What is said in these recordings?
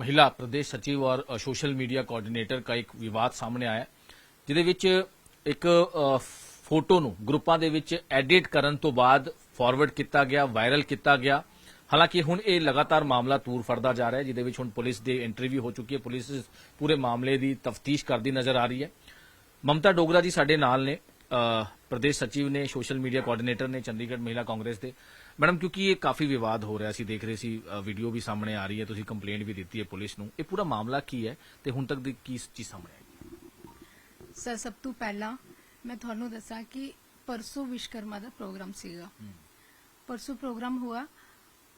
ਮਹਿਲਾ ਪ੍ਰਦੇਸ਼ ਸਚਿਵ ਔਰ social media coordinator ਦਾ ਇੱਕ ਵਿਵਾਦ ਸਾਹਮਣੇ ਆਇਆ ਜਿਹਦੇ ਵਿੱਚ ਇੱਕ ਫੋਟੋ ਨੂੰ ਗਰੁੱਪਾਂ ਦੇ ਵਿੱਚ ਐਡਿਟ ਕਰਨ ਤੋਂ ਬਾਅਦ ਫਾਰਵਰਡ ਕੀਤਾ ਗਿਆ ਵਾਇਰਲ ਕੀਤਾ ਗਿਆ। ਹਾਲਾਂਕਿ ਹੁਣ ਇਹ ਲਗਾਤਾਰ ਮਾਮਲਾ ਤੂਰ ਫੜਦਾ ਜਾ ਰਿਹਾ ਹੈ, ਜਿਹਦੇ ਵਿੱਚ ਹੁਣ ਪੁਲਿਸ ਦੇ ਇੰਟਰਵਿਊ ਹੋ ਚੁੱਕੀ ਹੈ। ਪੁਲਿਸ ਪੂਰੇ ਮਾਮਲੇ ਦੀ ਤਫਤੀਸ਼ ਕਰਦੀ ਨਜ਼ਰ ਆ ਰਹੀ ਹੈ। ਮਮਤਾ ਡੋਗਰਾ ਜੀ ਸਾਡੇ ਨਾਲ ਨੇ ਪ੍ਰਦੇਸ਼ ਸਚਿਵ ਨੇ, ਸੋਸ਼ਲ ਮੀਡੀਆ ਕੋਆਰਡੀਨੇਟਰ ਨੇ, ਚੰਡੀਗੜ੍ਹ ਮਹਿਲਾ ਕਾਂਗਰਸ ਦੇ। ਮੈਡਮ ਕਿਉਂਕਿ ਇਹ ਕਾਫੀ ਵਿਵਾਦ ਹੋ ਰਿਹਾ ਸੀ ਦੇਖ ਰਹੇ ਸੀ ਵੀਡੀਓ ਵੀ ਸਾਹਮਣੇ ਆ ਰਹੀ ਹੈ ਤੁਸੀਂ ਕੰਪਲੇਂਟ ਵੀ ਦਿੱਤੀ ਹੈ ਪੁਲਿਸ ਨੂੰ। ਇਹ ਪੂਰਾ ਮਾਮਲਾ ਕੀ ਹੈ ਤੇ ਹੁਣ ਤੱਕ ਦੀ ਕੀ ਚੀਜ਼ ਸਾਹਮਣੇ ਆਈ? ਸਰ ਸਭ ਤੋਂ ਪਹਿਲਾਂ ਮੈਂ ਤੁਹਾਨੂੰ ਦੱਸਾਂ ਕਿ ਪਰਸੋਂ ਵਿਸ਼ਕਰਮਾ ਦਾ ਪ੍ਰੋਗਰਾਮ ਸੀਗਾ। ਪਰਸੋਂ ਪ੍ਰੋਗਰਾਮ ਹੁਆ।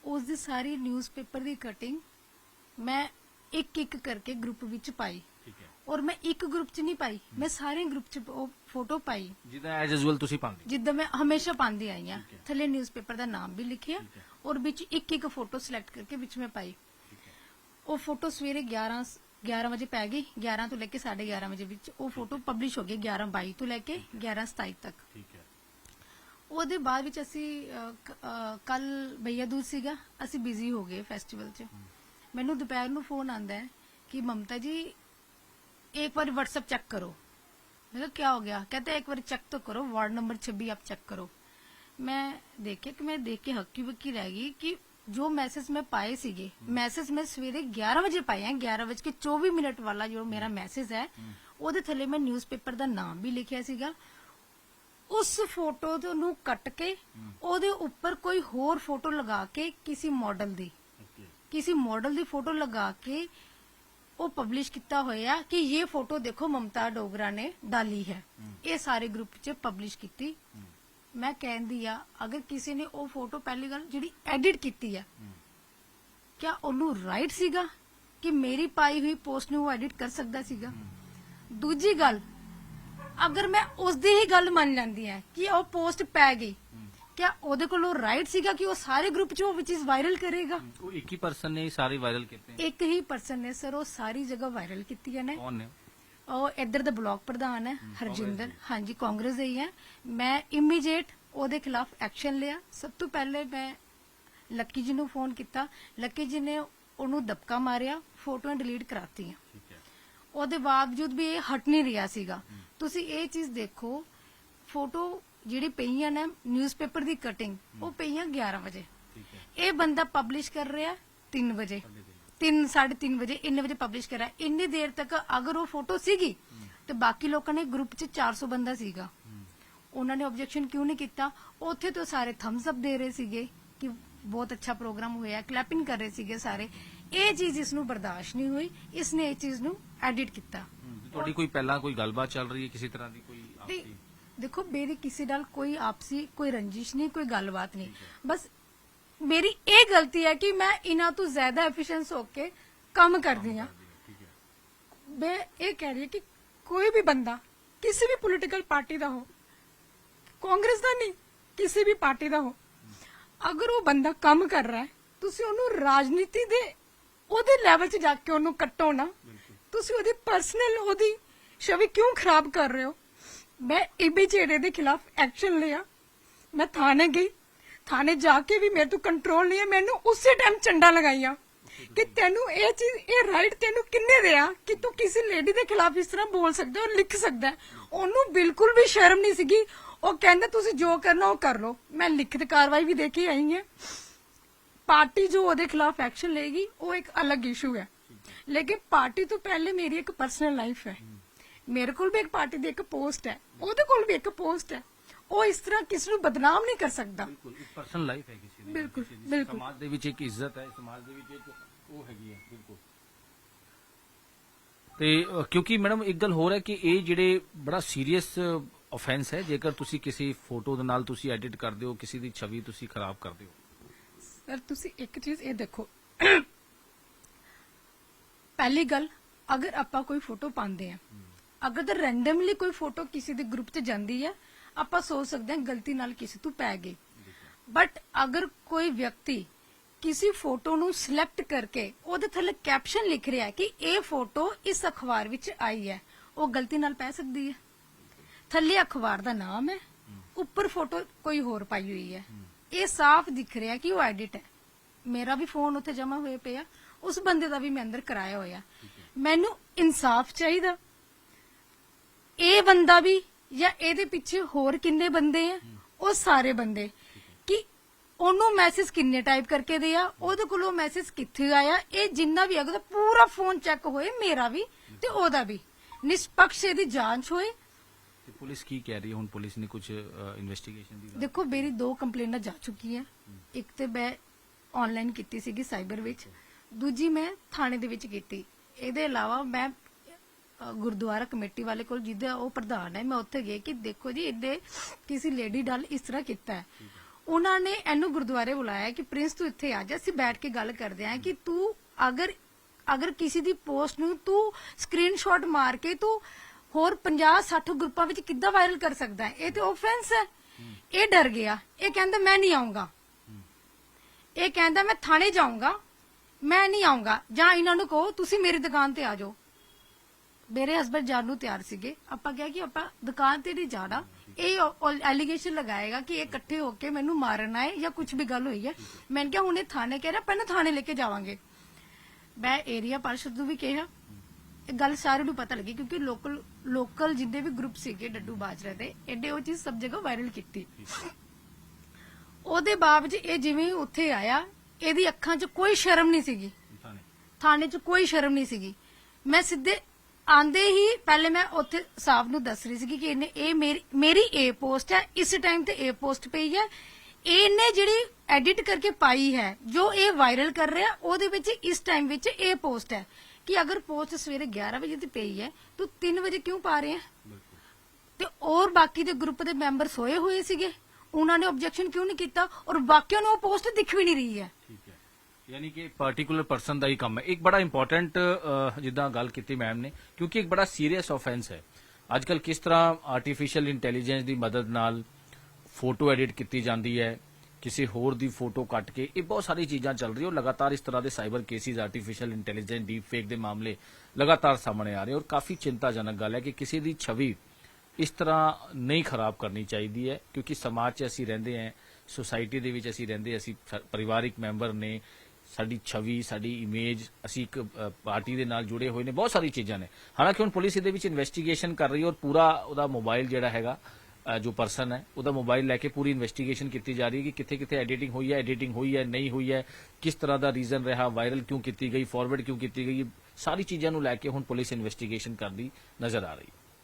ਉਸ ਦੀ ਸਾਰੀ ਨਿਊਜ਼ਪੇਪਰ ਦੀ ਕਟਿੰਗ ਮੈਂ ਇੱਕ ਇੱਕ ਕਰਕੇ ਗਰੁੱਪ ਵਿੱਚ ਪਾਈ। ਠੀਕ ਹੈ। ਔਰ ਮੈਂ ਇੱਕ ਗਰੁੱਪ 'ਚ ਨਹੀਂ ਪਾਈ। ਮੈਂ ਸਾਰੇ ਗਰੁੱਪ 'ਚ ਉਹ ਫੋਟੋ ਪਾਈ। ਜਿੱਦਾਂ ਐਜ਼ ਯੂਜ਼ੁਅਲ ਤੁਸੀਂ ਪਾਉਂਦੇ। ਜਿੱਦਾਂ ਮੈਂ ਹਮੇਸ਼ਾ ਪਾਉਂਦੀ ਆਈ ਹਾਂ। ਠੀਕ ਹੈ। ਥੱਲੇ ਨਿਊਜ਼ਪੇਪਰ ਦਾ ਨਾਮ ਵੀ ਲਿਖਿਆ ਠੀਕ ਹੈ। ਔਰ ਵਿੱਚ ਇੱਕ ਇੱਕ ਫੋਟੋ ਸਿਲੈਕਟ ਕਰਕੇ ਵਿੱਚ ਮੈਂ ਪਾਈ। ਉਹ ਫੋਟੋ ਸਵੇਰੇ 11 11 ਵਜੇ ਪੈ ਗਈ। 11 ਤੋਂ ਲੈ ਕੇ 11:30 ਵਜੇ ਵਿੱਚ ਉਹ ਫੋਟੋ ਪਬਲਿਸ਼ ਹੋ। ਗਈ 11:22 ਤੋਂ ਲੈ ਕੇ 11:27 ਤੱਕ। ਠੀਕ ਹੈ। ਉਹਦੇ ਬਾਅਦ ਵਿੱਚ ਅਸੀਂ ਕੱਲ ਭਈਆ ਦੂਜ ਸੀਗਾ। ਅਸੀਂ ਬਿਜ਼ੀ ਹੋ ਗਏ ਫੈਸਟੀਵਲ 'ਚ। ਮੈਨੂੰ ਦੁਪਹਿਰ ਨੂੰ ਫੋਨ ਆਂਦਾ ਹੈ ਕਿ ਮਮਤਾ ਜੀ एक बार व्हाट्सएप चेक करो मैं कहा क्या हो गया कहते हैं एक बार चेक तो करो वार्ड नंबर छब्बीस आप चेक करो मैं देखे कि मैं देख के हक्की बक्की रह गई कि जो मैसेज मैं पाए ਸੀਗੇ ਮੈਸੇਜ ਮੈਂ ਸਵੇਰੇ 11 ਵਜੇ ਪਾਏ ਆ 11 ਵਜੇ ਕੇ 24 ਮਿੰਟ ਵਾਲਾ ਜੋ ਮੇਰਾ ਮੈਸੇਜ ਹੈ ਉਹਦੇ ਥੱਲੇ ਮੈਂ ਨਿਊਜ਼ਪੇਪਰ ਦਾ ਨਾਮ ਵੀ ਲਿਖਿਆ ਸੀਗਾ ਉਸ ਫੋਟੋ ਤੋਂ ਨੂੰ ਕੱਟ ਕੇ ਉਹਦੇ ਉੱਪਰ ਕੋਈ ਹੋਰ ਫੋਟੋ ਲਗਾ ਕੇ ਕਿਸੇ ਮਾਡਲ ਦੀ ਓਕੇ ਕਿਸੇ ਮਾਡਲ ਦੀ ਫੋਟੋ ਲਗਾ ਕੇ ਉਹ ਪਬਲਿਸ਼ ਕੀਤਾ ਹੋਇਆ ਕਿ ਇਹ ਫੋਟੋ ਦੇਖੋ ਮਮਤਾ ਡੋਗਰਾ ਨੇ ਡਾਲੀ ਹੈ। ਇਹ ਸਾਰੇ ਗਰੁੱਪ 'ਚ ਪਬਲਿਸ਼ ਕੀਤੀ। ਮੈਂ ਕਹਿੰਦੀ ਆ ਅਗਰ ਕਿਸੇ ਨੇ ਉਹ ਫੋਟੋ ਪਹਿਲੀ ਗੱਲ ਜਿਹੜੀ ਐਡਿਟ ਕੀਤੀ ਆ ਕਿਆ ਉਹਨੂੰ ਰਾਈਟ ਸੀਗਾ ਕਿ ਮੇਰੀ ਪਾਈ ਹੋਈ ਪੋਸਟ ਨੂੰ ਉਹ ਐਡਿਟ ਕਰ ਸਕਦਾ ਸੀਗਾ? ਦੂਜੀ ਗੱਲ ਅਗਰ ਮੈਂ ਉਸ ਦੀ ਹੀ ਗੱਲ ਮੰਨ ਲੈਂਦੀ ਆ ਕਿ ਉਹ ਪੋਸਟ ਪੈ ਗਈ ਕਿਆ ਉਹਦੇ ਕੋਲ ਉਹ ਰਾਈਟ ਸੀਗਾ ਕਿ ਉਹ ਸਾਰੇ ਗਰੁੱਪ 'ਚ ਉਹ ਚੀਜ਼ ਵਾਇਰਲ ਕਰੇਗਾ? ਉਹ ਇੱਕ ਹੀ ਪਰਸਨ ਨੇ ਸਾਰੇ ਵਾਇਰਲ ਕੀਤੇ ਇੱਕ ਹੀ ਪਰਸਨ ਨੇ ਸਰ ਉਹ ਸਾਰੀ ਜਗ੍ਹਾ ਵਾਇਰਲ ਕੀਤੀਆਂ ਨੇ। ਕੌਣ ਨੇ? ਉਹ ਇੱਧਰ ਦਾ ਬਲਾਕ ਪ੍ਰਧਾਨ ਹੈ ਹਰਜਿੰਦਰ। ਹਾਂਜੀ ਕਾਂਗਰਸ ਦੇ ਹੀ ਹੈ। ਮੈਂ ਇਮੀਡੀਏਟ ਉਹਦੇ ਖਿਲਾਫ ਐਕਸ਼ਨ ਲਿਆ। ਸਭ ਤੋਂ ਪਹਿਲੇ ਮੈਂ ਲੱਕੀ ਜੀ ਨੂੰ ਫੋਨ ਕੀਤਾ। ਲੱਕੀ ਜੀ ਨੇ ਉਹਨੂੰ ਦਬਕਾ ਮਾਰਿਆ ਫੋਟੋਆਂ ਡਿਲੀਟ ਕਰਾਤੀਆਂ। ਠੀਕ ਹੈ। ਉਹਦੇ ਬਾਵਜੂਦ ਵੀ ਇਹ ਹਟ ਨਹੀਂ ਰਿਹਾ ਸੀਗਾ। ਤੁਸੀਂ ਇਹ ਚੀਜ਼ ਦੇਖੋ ਫੋਟੋ ਜਿਹੜੀ ਪਈਆਂ ਨੇ ਨਿਊਜ਼ਪੇਪਰ ਦੀ ਕਟਿੰਗ ਉਹ ਪਈਆਂ 11 ਵਜੇ। ਠੀਕ ਹੈ। ਇਹ ਬੰਦਾ ਪਬਲਿਸ਼ ਕਰ ਰਿਹਾ 3 ਵਜੇ। 3 3:30 ਵਜੇ। ਇੰਨੇ ਵਜੇ ਪਬਲਿਸ਼ ਕਰਾ ਇੰਨੀ ਦੇਰ ਤੱਕ ਅਗਰ ਉਹ ਫੋਟੋ ਸੀਗੀ ਤੇ ਬਾਕੀ ਲੋਕਾਂ ਨੇ ਗਰੁੱਪ 'ਚ 400 ਬੰਦਾ ਸੀਗਾ। ਉਹਨਾਂ ਨੇ ਆਬਜੈਕਸ਼ਨ ਕਿਉਂ ਨਹੀਂ ਕੀਤਾ? ਉੱਥੇ ਤੋਂ ਸਾਰੇ ਥੰਬਸ ਅਪ ਦੇ ਰਹੇ ਸੀਗੇ ਕਿ ਬਹੁਤ ਅੱਛਾ ਪ੍ਰੋਗਰਾਮ ਹੋਇਆ ਕਲੈਪਿੰਗ ਕਰ ਰਹੇ ਸੀਗੇ ਸਾਰੇ। ਇਹ ਚੀਜ਼ ਇਸ ਨੂੰ ਬਰਦਾਸ਼ਤ ਨਹੀਂ ਹੋਈ। ਇਸ ਨੇ ਇਹ ਚੀਜ਼ ਨੂੰ ਐਡਿਟ ਕੀਤਾ। ਤੁਹਾਡੀ ਕੋਈ ਪਹਿਲਾਂ ਕੋਈ ਗੱਲਬਾਤ ਚੱਲ ਰਹੀ ਹੈ ਕਿਸੇ ਤਰ੍ਹਾਂ ਦੀ ਕੋਈ ਦੇਖੋ ਮੇਰੀ ਕਿਸੇ ਨਾਲ ਕੋਈ ਆਪਸੀ ਕੋਈ ਰੰਜਿਸ਼ ਨਹੀਂ ਕੋਈ ਗੱਲਬਾਤ ਨਹੀਂ। ਬਸ ਮੇਰੀ ਇਹ ਗਲਤੀ ਹੈ ਕਿ ਮੈਂ ਇਹਨਾਂ ਤੋਂ ਜ਼ਿਆਦਾ ਐਫੀਸ਼ੀਐਂਸ ਹੋ ਕੇ ਕੰਮ ਕਰਦੀ ਹਾਂ। ਹੈ ਮੈਂ ਇਹ ਕਹਿ ਰਹੀ ਹਾਂ ਕਿ ਕੋਈ ਵੀ ਬੰਦਾ ਕਿਸੇ ਵੀ ਪੋਲੀਟੀਕਲ ਪਾਰਟੀ ਦਾ ਹੋ ਕਾਂਗਰਸ ਦਾ ਨਹੀਂ ਕਿਸੇ ਵੀ ਪਾਰਟੀ ਦਾ ਹੋ ਅਗਰ ਉਹ ਬੰਦਾ ਕੰਮ ਕਰ ਰਿਹਾ ਹੈ ਤੁਸੀਂ ਉਹਨੂੰ ਰਾਜਨੀਤੀ ਦੇ ਉਹਦੇ ਲੈਵਲ 'ਚ ਜਾ ਕੇ ਉਹਨੂੰ ਕੱਟੋ ਨਾ। ਤੁਸੀਂ ਉਹਦੀ ਪਰਸਨਲ ਉਹਦੀ ਛਵੀ ਕਿਉਂ ਖਰਾਬ ਕਰ ਰਹੇ ਹੋ? ਮੈਂ ਇਮੀਡੀਏਟ ਦੇ ਖਿਲਾਫ ਐਕਸ਼ਨ ਲਿਆ। ਮੈਂ ਥਾਣੇ ਗਈ। ਥਾਣੇ ਜਾ ਕੇ ਵੀ ਮੇਰੇ ਤੋਂ ਕੰਟਰੋਲ ਨਹੀਂ ਹੈ। ਮੈਨੂੰ ਉਸੇ ਟਾਈਮ ਚੰਡਾ ਲਗਾਈਆਂ ਕਿ ਤੈਨੂੰ ਇਹ ਚੀਜ਼, ਇਹ ਰਾਈਟ ਤੈਨੂੰ ਕਿੰਨੇ ਦਿਆ ਕਿ ਤੂੰ ਕਿਸੇ ਲੇਡੀ ਦੇ ਖਿਲਾਫ ਇਸ ਤਰ੍ਹਾਂ ਬੋਲ ਸਕਦਾ ਔਰ ਲਿਖ ਸਕਦਾ ਉਹਨੂੰ ਬਿਲਕੁਲ ਵੀ ਸ਼ਰਮ ਨਹੀਂ ਸੀਗੀ। ਉਹ ਕਹਿੰਦਾ, ਤੁਸੀਂ ਜੋ ਕਰਨਾ ਉਹ ਕਰ ਲਓ। ਮੈਂ ਲਿਖਤ ਕਾਰਵਾਈ ਵੀ ਦੇ ਕੇ ਆਈ ਹਾਂ। ਪਾਰਟੀ ਜੋ ਉਹਦੇ ਖਿਲਾਫ ਐਕਸ਼ਨ ਲਏਗੀ, ਉਹ ਇੱਕ ਅਲੱਗ ਇਸ਼ੂ ਹੈ। ਲੇਕਿਨ ਪਾਰਟੀ ਤੋਂ ਪਹਿਲੇ ਮੇਰੀ ਇੱਕ ਪਰਸਨਲ ਲਾਈਫ ਹੈ। ਮੇਰੇ ਕੋਲ ਵੀ ਇੱਕ ਪਾਰਟੀ ਦੀ ਇੱਕ ਪੋਸਟ ਹੈ ਉਹਦੇ ਕੋਲ ਵੀ ਇੱਕ ਪੋਸਟ ਹੈ। ਉਹ ਇਸ ਤਰ੍ਹਾਂ ਕਿਸ ਨੂੰ ਬਦਨਾਮ ਨਹੀਂ ਕਰ ਸਕਦਾ। ਬਿਲਕੁਲ ਇੱਕ ਪਰਸਨਲ ਲਾਈਫ ਹੈ ਕਿਸੇ ਦੀ ਬਿਲਕੁਲ, ਕਿਸੇ ਦੀ। ਬਿਲਕੁਲ। ਸਮਾਜ ਦੇ ਵਿੱਚ ਇੱਕ ਇੱਜ਼ਤ ਹੈ ਸਮਾਜ ਦੇ ਵਿੱਚ ਇੱਕ ਉਹ ਹੈਗੀ ਹੈ ਬਿਲਕੁਲ। ਤੇ ਕਿਉਂਕਿ ਮੈਡਮ ਇੱਕ ਗੱਲ ਹੋਰ ਹੈ ਕਿ ਇਹ ਜਿਹੜੇ ਬੜਾ ਸੀਰੀਅਸ ਆਫੈਂਸ ਹੈ ਜੇਕਰ ਤੁਸੀਂ ਕਿਸੇ ਫੋਟੋ ਦੇ ਨਾਲ ਤੁਸੀਂ ਐਡਿਟ ਕਰਦੇ ਹੋ ਕਿਸੇ ਦੀ ਛਵੀ ਤੁਸੀਂ ਖਰਾਬ ਕਰਦੇ ਹੋ। ਸਰ ਤੁਸੀਂ ਇੱਕ ਚੀਜ਼ ਇਹ ਦੇਖੋ। ਪਹਿਲੀ ਗੱਲ ਅਗਰ ਆਪਾਂ ਕੋਈ ਫੋਟੋ ਪਾਉਂਦੇ ਆ ਅਗਰ ਰੈਂਡਮਲੀ ਕੋਈ ਫੋਟੋ ਕਿਸੇ ਦੇ ਗਰੁੱਪ 'ਚ ਜਾਂਦੀ ਹੈ ਆਪਾਂ ਸੋਚ ਸਕਦੇ ਹਾਂ ਗਲਤੀ ਨਾਲ ਕਿਸੇ ਤੋਂ ਪੈ ਗਈ। ਬਟ ਅਗਰ ਕੋਈ ਵਿਅਕਤੀ ਕਿਸੇ ਫੋਟੋ ਨੂੰ ਸਿਲੈਕਟ ਕਰਕੇ ਉਹਦੇ ਥੱਲੇ ਕੈਪਸ਼ਨ ਲਿਖ ਰਿਹਾ ਹੈ ਕਿ ਇਹ ਫੋਟੋ ਇਸ ਅਖਬਾਰ ਵਿੱਚ ਆਈ ਹੈ ਉਹ ਗਲਤੀ ਨਾਲ ਪੈ ਸਕਦੀ ਹੈ? ਥੱਲੇ ਅਖਬਾਰ ਦਾ ਨਾਮ ਹੈ ਉੱਪਰ ਫੋਟੋ ਕੋਈ ਹੋਰ ਪਾਈ ਹੋਈ ਹੈ। ਇਹ ਸਾਫ਼ ਦਿਖ ਰਿਹਾ ਕਿ ਉਹ ਐਡਿਟ ਹੈ। ਮੇਰਾ ਵੀ ਫੋਨ ਉੱਥੇ ਜਮਾ ਹੋਏ ਪਿਆ ਉਸ ਬੰਦੇ ਦਾ ਵੀ ਮੈਂ ਅੰਦਰ ਕਰਾਇਆ ਹੋਇਆ। ਮੈਨੂੰ ਇਨਸਾਫ ਚਾਹੀਦਾ। ਇਹ ਬੰਦਾ ਵੀ ਜਾਂ ਇਹਦੇ ਪਿੱਛੇ ਹੋਰ ਕਿੰਨੇ ਬੰਦੇ ਆ? ਉਹ ਸਾਰੇ ਬੰਦੇ। ਕਿ ਉਹਨੂੰ ਮੈਸੇਜ ਕਿੰਨੇ ਟਾਈਪ ਕਰਕੇ ਦੇ ਆ? ਉਹਦੇ ਕੋਲੋਂ ਮੈਸੇਜ ਕਿੱਥੇ ਆਇਆ? ਇਹ ਜਿੰਨਾ ਵੀ ਅਗਰ ਪੂਰਾ ਫੋਨ ਚੈੱਕ ਹੋਏ ਮੇਰਾ ਵੀ ਤੇ ਉਹਦਾ ਵੀ। ਨਿਸ਼ਪਕਸ਼ ਇਹਦੀ ਜਾਂਚ ਹੋਏ। ਤੇ ਪੁਲਿਸ ਕੀ ਕਹਿ ਰਹੀ ਹੈ? ਹੁਣ ਪੁਲਿਸ ਨੇ ਕੁਝ ਇਨਵੈਸਟੀਗੇਸ਼ਨ ਦੀ ਦੇਖੋ ਮੇਰੀ ਦੋ ਕੰਪਲੇਨਾਂ ਜਾ ਚੁੱਕੀਆਂ ਇੱਕ ਤੇ ਮੈਂ ਆਨਲਾਈਨ ਕੀਤੀ ਸੀਗੀ ਸਾਈਬਰ ਵਿੱਚ। ਦੂਜੀ ਮੈਂ ਥਾਣੇ ਦੇ ਵਿੱਚ ਕੀਤੀ। ਇਹਦੇ ਇਲਾਵਾ ਮੈਂ ਗੁਰਦੁਆਰਾ ਕਮੇਟੀ ਵਾਲੇ ਕੋਲ ਜਿਹਦਾ ਉਹ ਪ੍ਰਧਾਨ ਹੈ। ਮੈਂ ਉੱਥੇ ਗਈ ਕਿ ਦੇਖੋ ਜੀ ਇਹਦੇ ਕਿਸੇ ਲੇਡੀ ਨਾਲ ਇਸ ਤਰ੍ਹਾਂ ਕੀਤਾ ਹੈ। ਉਹਨਾਂ ਨੇ ਇਹਨੂੰ ਗੁਰਦੁਆਰੇ ਬੁਲਾਇਆ ਕਿ ਪ੍ਰਿੰਸ ਤੂੰ ਇੱਥੇ ਆ ਜਾ, ਅਸੀਂ ਬੈਠ ਕੇ ਗੱਲ ਕਰਦੇ ਆਂ ਕਿ ਤੂੰ ਅਗਰ ਅਗਰ ਕਿਸੇ ਦੀ ਪੋਸਟ ਨੂੰ ਤੂੰ ਸਕਰੀਨਸ਼ਾਟ ਮਾਰ ਕੇ ਤੂੰ ਹੋਰ 50 60 ਗਰੁੱਪਾਂ ਵਿੱਚ ਕਿੱਦਾਂ ਵਾਇਰਲ ਕਰ ਸਕਦਾ ਹੈ? ਇਹ ਤੇ ਆਫੈਂਸ ਹੈ। ਇਹ ਡਰ ਗਿਆ। ਇਹ ਕਹਿੰਦਾ, ਮੈਂ ਨਹੀਂ ਆਉਂਗਾ ਇਹ ਕਹਿੰਦਾ, ਮੈਂ ਥਾਣੇ ਜਾਊਂਗਾ। ਮੈਂ ਨਹੀਂ ਆਉਂਗਾ ਜਾਂ ਇਹਨਾਂ ਨੂੰ ਕਹੋ, ਤੁਸੀਂ ਮੇਰੀ ਦੁਕਾਨ ਤੇ ਆ ਜਾਓ। ਮੇਰੇ ਹਸਬੰਡ ਜਾਣ ਨੂੰ ਤਿਆਰ ਸੀਗੇ। ਆਪਾਂ ਕਿਹਾ ਕਿ ਆਪਾਂ ਦੁਕਾਨ ਤੇ ਨਹੀਂ ਜਾਣਾ। ਇਹ ਐਲੀਗੇਸ਼ਨ ਲਗਾਏਗਾ ਕਿ ਇਹ ਇਕੱਠੇ ਹੋ ਕੇ ਮੈਨੂੰ ਮਾਰਨ ਆਏ ਜਾਂ ਕੁਝ ਵੀ ਗੱਲ ਹੋਈ ਹੈ। ਮੈਂ ਕਿਹਾ ਹੁਣੇ ਥਾਣੇ ਕਹਿ ਰਿਹਾ ਪਹਿਲਾਂ ਥਾਣੇ ਲੈ ਕੇ ਜਾਵਾਂਗੇ। ਮੈਂ ਏਰੀਆ ਪਾਰਸ਼ਦ ਨੂੰ ਵੀ ਕਿਹਾ। ਇਹ ਗੱਲ ਸਾਰਿਆਂ ਨੂੰ ਪਤਾ ਲੱਗੀ ਕਿਉਂਕਿ ਲੋਕਲ ਲੋਕਲ ਜਿੰਨੇ ਵੀ ਗਰੁੱਪ ਸੀਗੇ ਡੱਡੂ ਬਾਜਰੇ ਦੇ ਐਡੇ ਉਹ ਚੀਜ਼ ਸਭ ਜਗ੍ਹਾ ਵਾਇਰਲ ਕੀਤੀ। ਉਹਦੇ ਬਾਵਜੂਦ ਇਹ ਜਿਵੇਂ ਉੱਥੇ ਆਇਆ ਇਹਦੀ ਅੱਖਾਂ 'ਚ ਕੋਈ ਸ਼ਰਮ ਨਹੀਂ ਸੀਗੀ। ਥਾਣੇ 'ਚ ਕੋਈ ਸ਼ਰਮ ਨਹੀਂ ਸੀਗੀ। ਮੈਂ ਸਿੱਧੇ ਆਂਦੇ ਹੀ ਪਹਿਲੇ ਮੈਂ ਉੱਥੇ ਸਾਹਿਬ ਨੂੰ ਦੱਸ ਰਹੀ ਸੀ ਕਿ ਇਹਨੇ ਇਹ ਮੇਰੀ ਮੇਰੀ ਇਹ ਪੋਸਟ ਹੈ, ਇਸ ਟਾਈਮ ਤੇ ਇਹ ਪੋਸਟ ਪਈ ਹੈ। ਇਹਨੇ ਜਿਹੜੀ ਐਡਿਟ ਕਰਕੇ ਪਾਈ ਹੈ, ਜੋ ਇਹ ਵਾਇਰਲ ਕਰ ਰਿਹਾ, ਉਹਦੇ ਵਿੱਚ ਇਸ ਟਾਈਮ ਵਿੱਚ ਇਹ ਪੋਸਟ ਹੈ ਕਿ ਅਗਰ ਪੋਸਟ ਸਵੇਰੇ 11 ਵਜੇ ਦੀ ਪਈ ਹੈ, ਤੂੰ 3 ਵਜੇ ਕਿਉਂ ਪਾ ਰਿਹਾ? ਤੇ ਔਰ ਬਾਕੀ ਦੇ ਗਰੁੱਪ ਦੇ ਮੈਂਬਰ ਸੋਏ ਹੋਏ ਸੀਗੇ। ਉਹਨਾਂ ਨੇ ਆਬਜੈਕਸ਼ਨ ਕਿਉਂ ਨਹੀਂ ਕੀਤਾ? ਔਰ ਬਾਕੀਆਂ ਨੂੰ ਉਹ ਪੋਸਟ ਦਿਖ ਵੀ ਨਹੀਂ ਰਹੀ ਹੈ। ਯਾਨੀ ਕਿ ਪਾਰਟਿਕੂਲਰ ਪਰਸਨ ਦਾ ਹੀ ਕੰਮ ਹੈ। ਇੱਕ ਬੜਾ ਇੰਪੋਰਟੈਂਟ ਜਿੱਦਾਂ ਗੱਲ ਕੀਤੀ ਮੈਮ ਨੇ, ਕਿਉਂਕਿ ਇੱਕ ਬੜਾ ਸੀਰੀਅਸ ਆਫੈਂਸ ਹੈ। ਅੱਜ ਕੱਲ ਕਿਸ ਤਰ੍ਹਾਂ ਆਰਟੀਫੀਸ਼ੀਅਲ ਇੰਟੈਲੀਜੈਂਸ ਦੀ ਮਦਦ ਨਾਲ ਫੋਟੋ ਐਡਿਟ ਕੀਤੀ ਜਾਂਦੀ ਹੈ, ਕਿਸੇ ਹੋਰ ਦੀ ਫੋਟੋ ਕੱਟ ਕੇ, ਇਹ ਬਹੁਤ ਸਾਰੀ ਚੀਜ਼ਾਂ ਚੱਲ ਰਹੀ ਔਰ ਲਗਾਤਾਰ ਇਸ ਤਰ੍ਹਾਂ ਦੇ cyber cases artificial intelligence deep fake ਦੇ ਮਾਮਲੇ ਲਗਾਤਾਰ ਸਾਹਮਣੇ ਆ ਰਹੇ ਔਰ ਕਾਫੀ ਚਿੰਤਾਜਨਕ ਗੱਲ ਹੈ ਕਿ ਕਿਸੇ ਦੀ ਛਵੀ ਇਸ ਤਰ੍ਹਾਂ ਨਹੀਂ ਖਰਾਬ ਕਰਨੀ ਚਾਹੀਦੀ ਹੈ, ਕਿਉਂਕਿ ਸਮਾਜ 'ਚ ਅਸੀਂ ਰਹਿੰਦੇ ਹਾਂ ਸੁਸਾਇਟੀ ਦੇ ਵਿੱਚ ਅਸੀਂ ਰਹਿੰਦੇ ਅਸੀਂ ਸ- ਪਰਿਵਾਰਿਕ ਮੈਂਬਰ ਨੇ ਸਾਡੀ ਛਵੀ, ਸਾਡੀ ਇਮੇਜ ਅਸੀਂ ਇੱਕ ਪਾਰਟੀ ਦੇ ਨਾਲ ਜੁੜੇ ਹੋਏ ਨੇ, ਬਹੁਤ ਸਾਰੀ ਚੀਜ਼ਾਂ ਨੇ। ਹਾਲਾਂਕਿ ਹੁਣ ਪੁਲਿਸ ਇਹਦੇ ਵਿੱਚ ਇਨਵੈਸਟੀਗੇਸ਼ਨ ਕਰ ਰਹੀ ਹੈ ਔਰ ਪੂਰਾ ਉਹਦਾ ਮੋਬਾਈਲ ਜਿਹੜਾ ਹੈਗਾ ਜੋ ਪਰਸਨ ਹੈ, ਉਹਦਾ ਮੋਬਾਈਲ ਲੈ ਕੇ ਪੂਰੀ ਇਨਵੈਸਟੀਗੇਸ਼ਨ ਕੀਤੀ ਜਾ ਰਹੀ ਹੈ ਕਿ ਕਿੱਥੇ ਕਿੱਥੇ ਐਡੀਟਿੰਗ ਹੋਈ ਹੈ ਐਡੀਟਿੰਗ ਹੋਈ ਹੈ, ਨਹੀਂ ਹੋਈ ਹੈ, ਕਿਸ ਤਰ੍ਹਾਂ ਦਾ ਰੀਜ਼ਨ ਰਿਹਾ ਵਾਇਰਲ ਕਿਉਂ ਕੀਤੀ ਗਈ ਫਾਰਵਰਡ ਕਿਉਂ ਕੀਤੀ ਗਈ, ਸਾਰੀ ਚੀਜ਼ਾਂ ਨੂੰ ਲੈ ਕੇ ਹੁਣ ਪੁਲਿਸ ਇਨਵੈਸਟੀਗੇਸ਼ਨ ਕਰਦੀ ਨਜ਼ਰ ਆ ਰਹੀ ਹੈ।